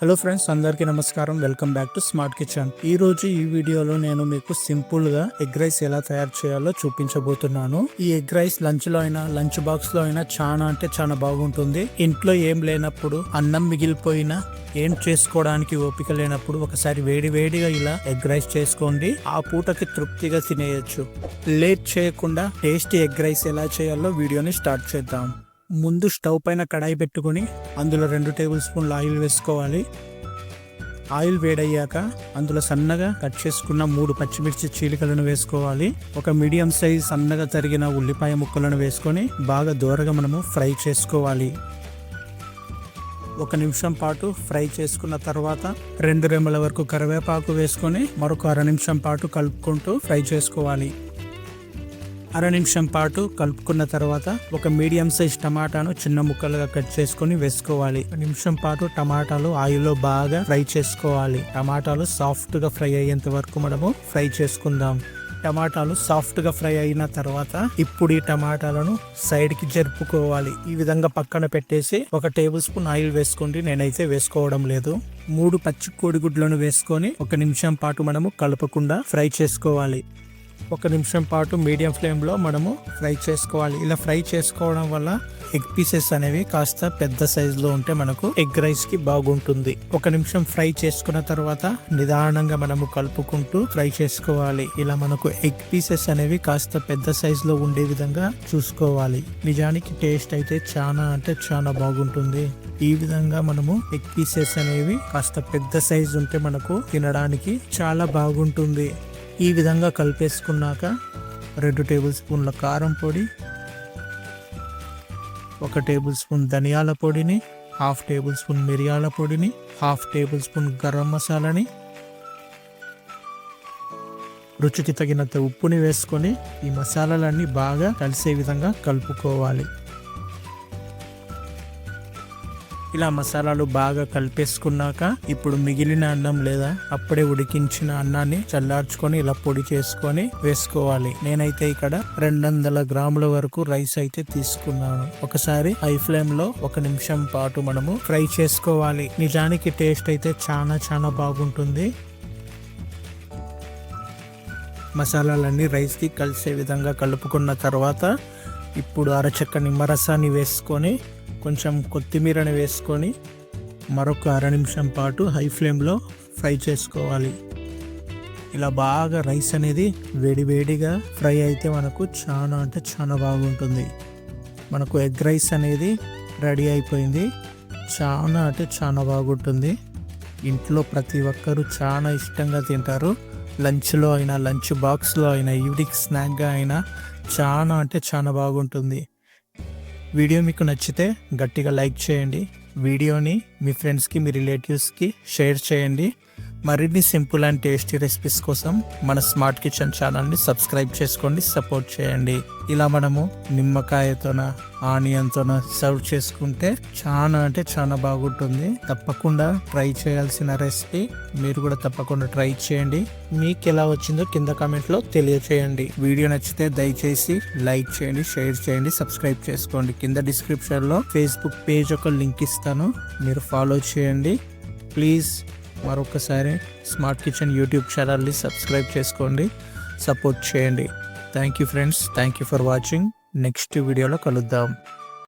Hello friends అందరికీ నమస్కారం. Welcome back to smart kitchen ఈ రోజు ఈ వీడియోలో నేను మీకు సింపుల్గా ఎగ్ రైస్ ఎలా తయారు చేయాలో చూపించబోతున్నాను. ఈ ఎగ్ రైస్ లంచ్లో అయినా లంచ్ బాక్స్లో అయినా చాలా అంటే చాలా బాగుంటుంది. ఇంట్లో ఏం లేనప్పుడు అన్నం మిగిలిపోయినా ఏం చేసుకోవడానికి ఓపిక లేనప్పుడు ఒకసారి వేడి వేడిగా ఇలా ఎగ్ రైస్ చేసుకోండి. ఆ పూటకి తృప్తిగా తినేయచ్చు. లేట్ చేయకుండా టేస్టీ ఎగ్ రైస్ ఎలా చేయాలో వీడియోని స్టార్ట్ చేద్దాం. ముందు స్టవ్ పైన కడాయి పెట్టుకొని అందులో రెండు టేబుల్ స్పూన్ల ఆయిల్ వేసుకోవాలి. ఆయిల్ వేడయ్యాక అందులో సన్నగా కట్ చేసుకున్న మూడు పచ్చిమిర్చి చీలికలను వేసుకోవాలి. ఒక మీడియం సైజ్ సన్నగా తరిగిన ఉల్లిపాయ ముక్కలను వేసుకొని బాగా దూరగా మనము ఫ్రై చేసుకోవాలి. ఒక నిమిషం పాటు ఫ్రై చేసుకున్న తర్వాత రెండు రెమ్మల వరకు కరివేపాకు వేసుకొని మరొక అర నిమిషం పాటు కలుపుకుంటూ ఫ్రై చేసుకోవాలి. అర నిమిషం పాటు కలుపుకున్న తర్వాత ఒక మీడియం సైజ్ టమాటాను చిన్న ముక్కలుగా కట్ చేసుకొని వేసుకోవాలి. నిమిషం పాటు టమాటాలు ఆయిల్లో బాగా ఫ్రై చేసుకోవాలి. టమాటాలు సాఫ్ట్గా ఫ్రై అయ్యేంత వరకు మనము ఫ్రై చేసుకుందాం. టమాటాలు సాఫ్ట్గా ఫ్రై అయిన తర్వాత ఇప్పుడు ఈ టమాటాలను సైడ్కి జరుపుకోవాలి. ఈ విధంగా పక్కన పెట్టేసి ఒక టేబుల్ స్పూన్ ఆయిల్ వేసుకోండి. నేనైతే వేసుకోవడం లేదు. మూడు పచ్చి కోడిగుడ్లను వేసుకొని ఒక నిమిషం పాటు మనము కలపకుండా ఫ్రై చేసుకోవాలి. ఒక నిమిషం పాటు మీడియం ఫ్లేమ్లో మనము ఫ్రై చేసుకోవాలి. ఇలా ఫ్రై చేసుకోవడం వల్ల ఎగ్ పీసెస్ అనేవి కాస్త పెద్ద సైజులో ఉంటే మనకు ఎగ్ రైస్కి బాగుంటుంది. ఒక నిమిషం ఫ్రై చేసుకున్న తర్వాత నిదానంగా మనము కలుపుకుంటూ ఫ్రై చేసుకోవాలి. ఇలా మనకు ఎగ్ పీసెస్ అనేవి కాస్త పెద్ద సైజులో ఉండే విధంగా చూసుకోవాలి. నిజానికి టేస్ట్ అయితే చాలా అంటే చాలా బాగుంటుంది. ఈ విధంగా మనము ఎగ్ పీసెస్ అనేవి కాస్త పెద్ద సైజు ఉంటే మనకు తినడానికి చాలా బాగుంటుంది. ఈ విధంగా కలిపేసుకున్నాక రెండు టేబుల్ స్పూన్ల కారం పొడి ఒక టేబుల్ స్పూన్ ధనియాల పొడిని హాఫ్ టేబుల్ స్పూన్ మిరియాల పొడిని హాఫ్ టేబుల్ స్పూన్ గరం మసాలాని రుచికి తగినంత ఉప్పుని వేసుకొని ఈ మసాలాలన్నీ బాగా కలిసే విధంగా కలుపుకోవాలి. ఇలా మసాలాలు బాగా కలిపేసుకున్నాక ఇప్పుడు మిగిలిన అన్నం లేదా అప్పుడే ఉడికించిన అన్నాన్ని చల్లార్చుకొని ఇలా పొడి చేసుకొని వేసుకోవాలి. నేనైతే ఇక్కడ రెండు వందల గ్రాముల వరకు రైస్ అయితే తీసుకున్నాను. ఒకసారి హై ఫ్లేమ్లో ఒక నిమిషం పాటు మనము ఫ్రై చేసుకోవాలి. నిజానికి టేస్ట్ అయితే చాలా చాలా బాగుంటుంది. మసాలాలన్నీ రైస్కి కలిసే విధంగా కలుపుకున్న తర్వాత ఇప్పుడు అరచక్క నిమ్మరసాన్ని వేసుకొని కొంచెం కొత్తిమీరని వేసుకొని మరొక అర నిమిషం పాటు హై ఫ్లేమ్లో ఫ్రై చేసుకోవాలి. ఇలా బాగా రైస్ అనేది వేడివేడిగా ఫ్రై అయితే మనకు చాలా అంటే చాలా బాగుంటుంది. మనకు ఎగ్ రైస్ అనేది రెడీ అయిపోయింది. చాలా అంటే చాలా బాగుంటుంది. ఇంట్లో ప్రతి ఒక్కరూ చాలా ఇష్టంగా తింటారు. లంచ్లో అయినా లంచ్ బాక్స్లో అయినా ఈవినింగ్ స్నాక్గా అయినా చాలా అంటే చాలా బాగుంటుంది. వీడియో మీకు నచ్చితే గట్టిగా లైక్ చేయండి. వీడియోని మీ ఫ్రెండ్స్కి మీ రిలేటివ్స్కి షేర్ చేయండి. మరిన్ని సింపుల్ అండ్ టేస్టీ రెసిపీస్ కోసం మన స్మార్ట్ కిచెన్ ఛానల్ని సబ్స్క్రైబ్ చేసుకోండి సపోర్ట్ చేయండి. ఇలా మనము నిమ్మకాయతోన ఆనియన్తోన సర్వ్ చేసుకుంటే చాలా అంటే చాలా బాగుంటుంది. తప్పకుండా ట్రై చేయాల్సిన రెసిపీ మీరు కూడా తప్పకుండా ట్రై చేయండి. మీకు ఎలా వచ్చిందో కింద కామెంట్లో తెలియచేయండి. వీడియో నచ్చితే దయచేసి లైక్ చేయండి షేర్ చేయండి సబ్స్క్రైబ్ చేసుకోండి. కింద డిస్క్రిప్షన్లో ఫేస్బుక్ పేజ్ ఒక లింక్ ఇస్తాను. మీరు ఫాలో చేయండి. ప్లీజ్ మరొకసారి స్మార్ట్ కిచెన్ యూట్యూబ్ ఛానల్ని సబ్స్క్రైబ్ చేసుకోండి సపోర్ట్ చేయండి. Thank you friends thank you for watching next వీడియోలో కలుద్దాం.